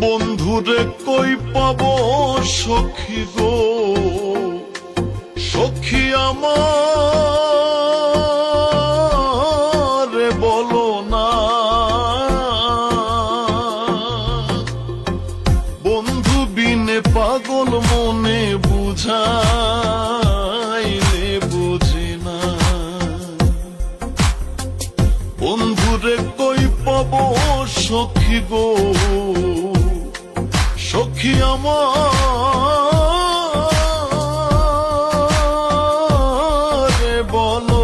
বন্ধুরে কই পাব সখী গো? সখী আমার বলো না। বন্ধু বিনে পাগল মনে বুঝাইলে বুঝে না। বন্ধুরে কই পাব সখী গো? সখী আমার। বলো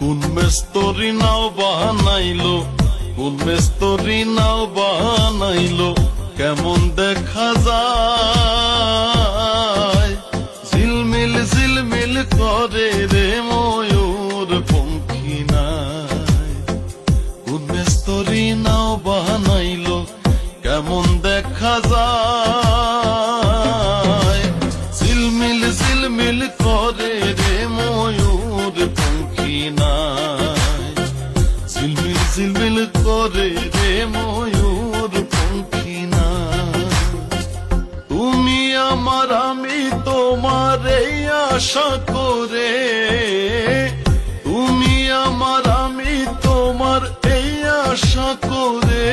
কোন মেস্তরি নাও বানাইলো? কোন মেস্তরি নাও বানাইলো? কেমন দেখা যায়? ঝিলমিল ঝিলমিল করে রে ময়ূর পঙ্খী নাই। কোন মেস্তরি নাও বানাইলো? কেমন দেখা যায়? ঝিলমিল ঝিলমিল করে রে ময়ূর নাই। ঝিলমিল ঝিলমিল করে রে ময়ূর পঙ্খী নাই। তুমি আমার, আমি তোমার এই আশা করে। তুমি আমার, আমি তোমার এই আশা করে।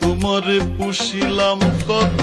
তোমারে পুষিলাম কত